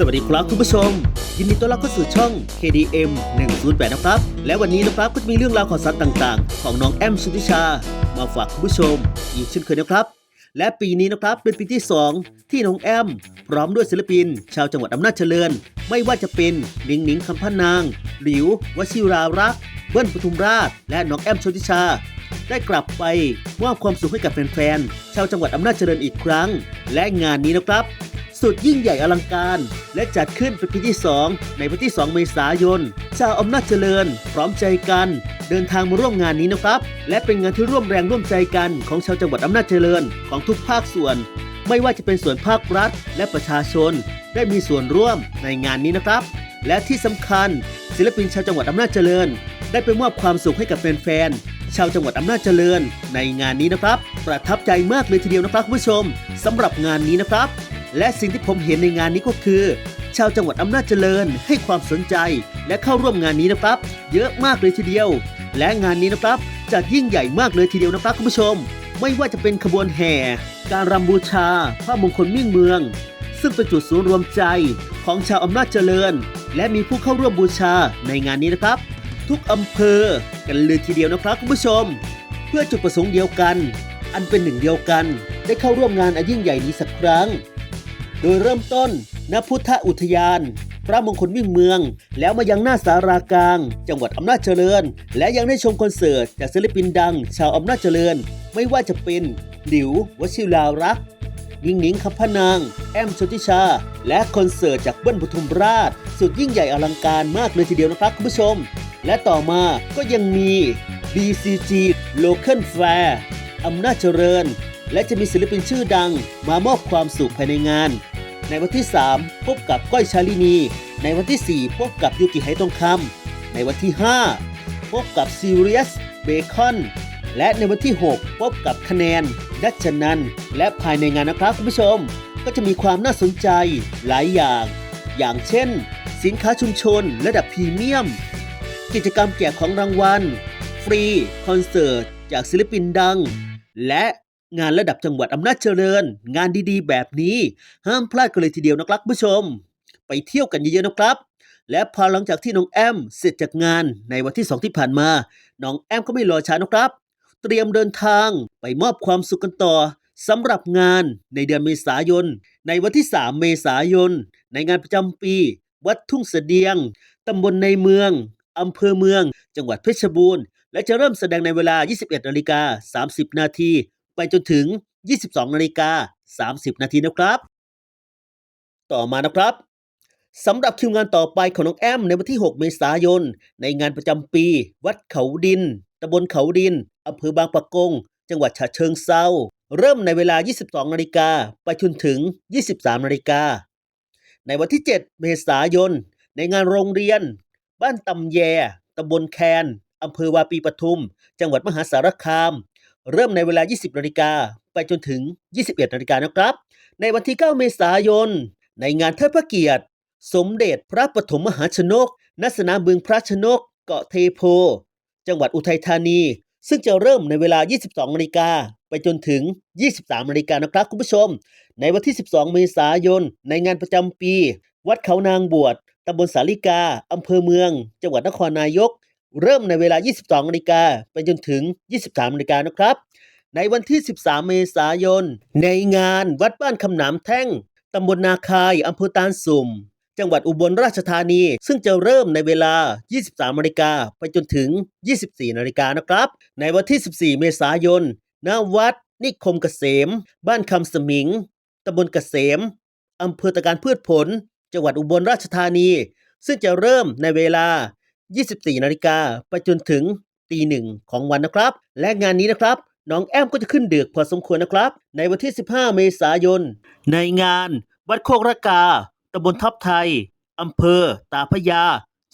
สวัสดีครับคุณผู้ชม ยินดีต้อนรับเข้าสู่ช่อง KDM 108 นะครับ และวันนี้นะครับก็จะมีเรื่องราวข่าวสารต่างๆ ของน้องแอมชุติชา มาฝากคุณผู้ชม อีกเช่นเคยนะครับ และปีนี้นะครับเป็นปีที่ 2 ที่น้องแอม พร้อมด้วยศิลปิน ชาวจังหวัดอำนาจเจริญ ไม่ว่าจะเป็นหนิงหนิงคำพันาง หลิว วชิรารักษ์เบิ้ลปทุมราช และน้องแอมชนทิชา ได้กลับไปมอบความสุขให้กับแฟนๆชาวจังหวัดอำนาจเจริญอีกครั้ง และงานนี้นะครับ สุดยิ่งใหญ่อลังการ และจัดขึ้นเป็นปีที่ 2 ในวันที่ 2 เมษายน ชาวอำนาจเจริญ พร้อมใจกัน เดินทางมาร่วมงานนี้นะครับ และเป็นงานที่ร่วมแรงร่วมใจกันของชาวจังหวัดอำนาจเจริญของทุกภาคส่วน ไม่ว่าจะเป็นส่วนภาครัฐ และประชาชน ได้มีส่วนร่วมในงานนี้นะครับ และที่สำคัญ ศิลปินชาวจังหวัดอำนาจเจริญ ได้ไปมอบความสุขให้กับแฟนๆชาวจังหวัดอำนาจเจริญในงานนี้นะครับ ประทับใจมากเลยทีเดียวนะครับคุณผู้ชมสำหรับงานนี้นะครับ และสิ่งที่ผมเห็นในงานนี้ก็คือ ชาวจังหวัดอำนาจเจริญให้ความสนใจ และเข้าร่วมงานนี้นะครับ เยอะมากเลยทีเดียว และงานนี้นะครับจัดยิ่งใหญ่มากเลยทีเดียวนะครับคุณผู้ชม ไม่ว่าจะเป็นขบวนแห่ การรำบูชาพระมงคลมิ่งเมือง ซึ่งเป็นจุดศูนย์รวมใจของชาวอำนาจเจริญ และมีผู้เข้าร่วมบูชาในงานนี้นะครับ ทุกอำเภอกันเลยทีเดียวนะครับคุณผู้ชม เพื่อจุดประสงค์เดียวกัน อันเป็นหนึ่งเดียวกัน ได้เข้าร่วมงานอันยิ่งใหญ่นี้สักครั้ง โดยเริ่มต้นณพุทธอุทยาน พระมงคลวิ่งเมือง แล้วมายังหน้าสารากลาง จังหวัดอำนาจเจริญ และยังได้ชมคอนเสิร์ตจากศิลปินดัง ชาวอำนาจเจริญ ไม่ว่าจะเป็นหลิววชิรารักษ์ยิงหนิงคำพนาง แอมชนทิชา และคอนเสิร์ตจากเบิ้ลปทุมราช สุดยิ่งใหญ่อลังการมากเลยทีเดียวนะครับคุณผู้ชม และต่อมาก็ยังมี BCG Local Fair อำนาจเจริญ และจะมีศิลปินชื่อดังมามอบความสุขภายในงาน ในวันที่ 3 พบกับก้อยชาลินี ในวันที่ 4 พบกับยูกิไหทองคำในวันที่ 5 พบกับซีเรียสเบคอนและในวันที่ 6 พบกับคะแนน ดัชนัน และภายในงานนะครับคุณผู้ชม ก็จะมีความน่าสนใจหลายอย่าง อย่างเช่น สินค้าชุมชนระดับพรีเมียม กิจกรรมแจกของรางวัล ฟรี คอนเสิร์ต จากศิลปินดัง และ งานระดับจังหวัดอำนาจเจริญ งานดีๆ แบบนี้ ห้ามพลาดกันเลยทีเดียวนะครับผู้ชม ไปเที่ยวกันเยอะๆนะครับ และพอหลังจากที่น้องแอมเสร็จจากงานในวันที่2ที่ผ่านมา น้องแอมก็ไม่รอช้านะครับ เตรียมเดินทางไปมอบความสุขกันต่อสำหรับงานในเดือนเมษายน ในวันที่ 3 เมษายน ในงานประจำปี วัดทุ่งเสดียงตำบลในเมืองอำเภอเมือง จังหวัดเพชรบูรณ์ และจะเริ่มแสดงในเวลา 21นาฬิกา30 นาที ไปจนถึง 22นาฬิกา30 นาทีนะครับ ต่อมานะครับสำหรับคิวงานต่อไปของน้องแอมในวันที่ 6 เมษายน ในงานประจำปี วัดเขาดินตำบลเขาดินอำเภอบางปะกง จังหวัดฉะเชิงเซาเริ่มในเวลา 22 นาฬิกาไปจนถึง 23 นาฬิกา ในวันที่ 7 เมษายน ในงานโรงเรียน บ้านตำแยตำบลแคนอำเภอวาปีปทุม จังหวัดมหาสารคาม เริ่มในเวลา 20นาฬิกาไปจนถึง 21นาฬิกานะครับ ในวันที่ 9 เมษายน ในงานเทิดพระเกียรติ สมเด็จพระปฐมมหาชนกณสนามบึงพระชนก เกาะเทโพ จังหวัดอุทัยธานี ซึ่งจะเริ่มในเวลา 22นาฬิกาไปจนถึง 23นาฬิกานะครับคุณผู้ชม ในวันที่ 12 เมษายน ในงานประจำปี วัดเขานางบวชตำบลสาลิกาอำเภอเมือง จังหวัดนครนายก เริ่มในเวลา 22นาฬิกาไปจนถึง 23นาฬิกานะครับ ในวันที่ 13 เมษายน ในงานวัดบ้านคำหนามแท่งตำบลนาคายอำเภอตาลสุ่ม จังหวัดอุบลราชธานี ซึ่งจะเริ่มในเวลา 23นาฬิกาไปจนถึง 24นาฬิกานะครับ ในวันที่ 14 เมษายน ณ วัด นิคมเกษม บ้านคำสมิงตำบลเกษมอำเภอตะการพืชผล จังหวัดอุบลราชธานี ซึ่งจะเริ่มในเวลา 24 นาฬิกาไปจนถึงตีหนึ่งของวันนะครับ และงานนี้นะครับ น้องแอมก็จะขึ้นเดึกพอสมควรนะครับ ในวันที่ 15 เมษายน ในงานวัดโคกระกาตำบลทับไทยอำเภอ ตาพยา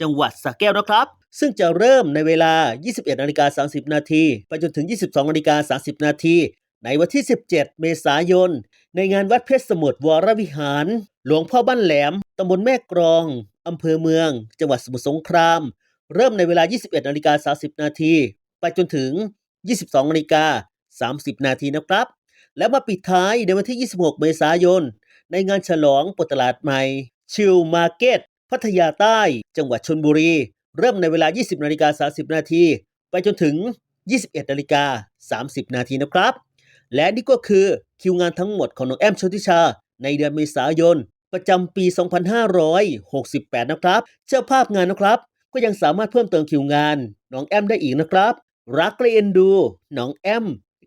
จังหวัดสระแก้วนะครับ ซึ่งจะเริ่มในเวลา 21นาฬิกา30 นาทีไปจนถึง 22นาฬิกา30 นาทีในวันที่ 17 เมษายน ในงานวัดเพชรสมุทรวรวิหาร หลวงพ่อบ้านแหลมตำบลแม่กรองอำเภอเมือง จังหวัดสมุทรสงคราม เริ่มในเวลา 21นาฬิกา30 นาที ไปจนถึง 22นาฬิกา30 นาทีนะครับ และมาปิดท้ายในวันที่ 26 เมษายน ในงานฉลองปตลาดใหม่ ชิลมาร์เก็ต พัทยาใต้ จังหวัดชนบุรี เริ่มในเวลา 20นาฬิกา30 นาที ไปจนถึง 21นาฬิกา30 นาทีนะครับ และนี่ก็คือคิวงานทั้งหมดของน้องแอมชนทิชา ในเดือนเมษายน ประจำปี 2568 นะครับ เจ้าภาพงานนะครับ ก็ยังสามารถเพิ่มเติมคิวงาน น้องแอมได้อีกนะครับ รักและเอ็นดู น้องแอม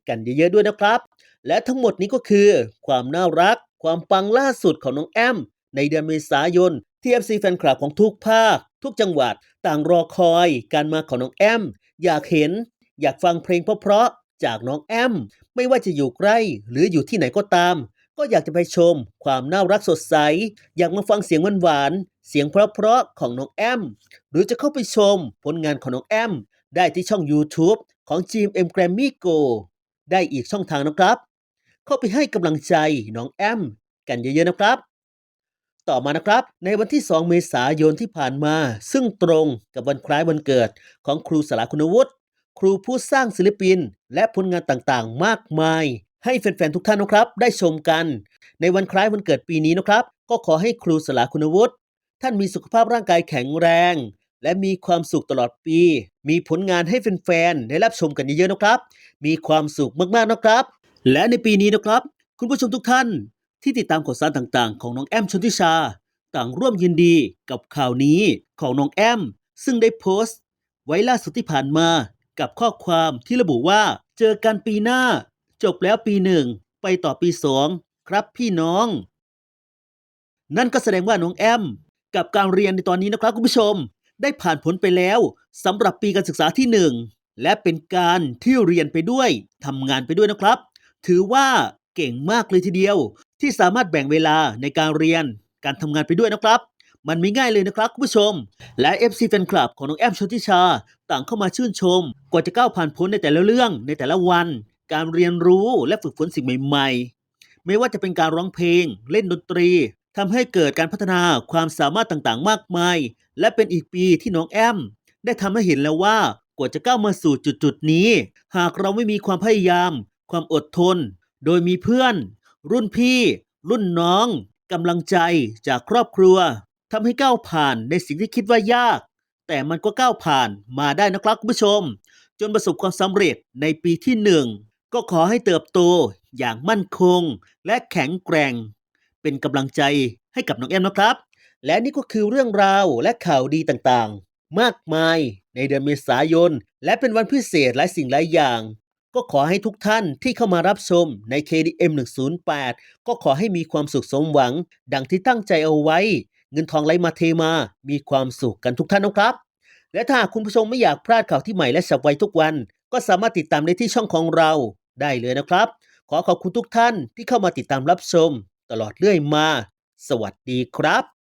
กันเยอะๆด้วยนะครับ และทั้งหมดนี้ก็คือ ความน่ารัก ความปังล่าสุดของน้องแอม ในเดือนเมษายนที่ FC แฟนคลับของทุกภาค ทุกจังหวัดต่างรอคอยการมาของน้องแอม อยากเห็น อยากฟังเพลงเพราะๆจากน้องแอม ไม่ว่าจะอยู่ใกล้หรืออยู่ที่ไหนก็ตาม ก็อยากจะไปชมความน่ารักสดใส อยากมาฟังเสียงหวานๆเสียงเพราะๆของน้องแอม หรือจะเข้าไปชมผลงานของน้องแอม ได้ที่ช่อง YouTube ของ GMM Grammy Go ได้อีกช่องทางนะครับ เข้าไปให้กำลังใจน้องแอม กันเยอะๆนะครับ ต่อมานะครับ ในวันที่ 2 เมษายนที่ผ่านมา ซึ่งตรงกับวันคล้ายวันเกิดของครูสลาคุณวุฒิครูผู้สร้างศิลปิน และผลงานต่างๆ มากมาย ให้แฟนๆทุกท่านนะครับ ได้ชมกัน ในวันคล้ายวันเกิดปีนี้นะครับ ก็ขอให้ครูสลาคุณวุฒิท่านมีสุขภาพร่างกายแข็งแรง และมีความสุขตลอดปี มีผลงานให้แฟนๆได้รับชมกันเยอะๆนะครับ มีความสุขมากๆนะครับ และในปีนี้นะครับ คุณผู้ชมทุกท่าน ที่ติดตามข่าวสารต่างๆ ของน้องแอมชนทิชา ต่างร่วมยินดีกับข่าวนี้ของน้องแอม ซึ่งได้โพสต์ ไว้ล่าสุดที่ผ่านมากับข้อความที่ระบุว่า เจอกันปีหน้า จบแล้วปีหนึ่งไปต่อปีสองครับพี่น้อง นั่นก็แสดงว่าน้องแอม กับการเรียนในตอนนี้นะครับคุณผู้ชม ได้ผ่านผลไปแล้วสำหรับปีการศึกษาที่หนึ่งและเป็นการที่เรียนไปด้วยทำงานไปด้วยนะครับ ถือว่าเก่งมากเลยทีเดียว ที่สามารถแบ่งเวลาในการเรียนการทำงานไปด้วยนะครับมันไม่ง่ายเลยนะครับคุณผู้ชม และ FC แฟนคลับของน้องแอมชนทิชา ต่างเข้ามาชื่นชม กว่าจะก้าวผ่านพ้นในแต่ละเรื่องในแต่ละวัน การเรียนรู้และฝึกฝนสิ่งใหม่ ๆ ไม่ว่าจะเป็นการร้องเพลง เล่นดนตรีทำให้เกิดการพัฒนาความสามารถต่างๆ มากมาย และเป็นอีกปีที่น้องแอม ได้ทำให้เห็นแล้วว่ากว่าจะก้าวมาสู่จุดๆนี้ หากเราไม่มีความพยายาม ความอดทน โดยมีเพื่อน รุ่นพี่ รุ่นน้องกำลังใจจากครอบครัวทำให้ก้าวผ่านในสิ่งที่คิดว่ายาก แต่มันก็ก้าวผ่านมาได้นะครับคุณผู้ชม จนประสบความสำเร็จในปีที่หนึ่ง ก็ขอให้เติบโตอย่างมั่นคง และแข็งแกร่ง เป็นกำลังใจให้กับน้องแอมนะครับ และนี่ก็คือเรื่องราวและข่าวดีต่างๆ มากมายในเดือนเมษายน และเป็นวันพิเศษหลายสิ่งหลายอย่าง ก็ขอให้ทุกท่านที่เข้ามารับชมใน KDM 108 ก็ขอให้มีความสุขสมหวัง ดังที่ตั้งใจเอาไว้ เงินทองไหลมาเทมา มีความสุขกันทุกท่านนะครับ และถ้าคุณผู้ชมไม่อยากพลาดข่าวที่ใหม่และฉับไวทุกวัน ก็สามารถติดตามได้ที่ช่องของเรา ได้เลยนะครับ ขอขอบคุณทุกท่านที่เข้ามาติดตามรับชม ตลอดเรื่อยมา สวัสดีครับ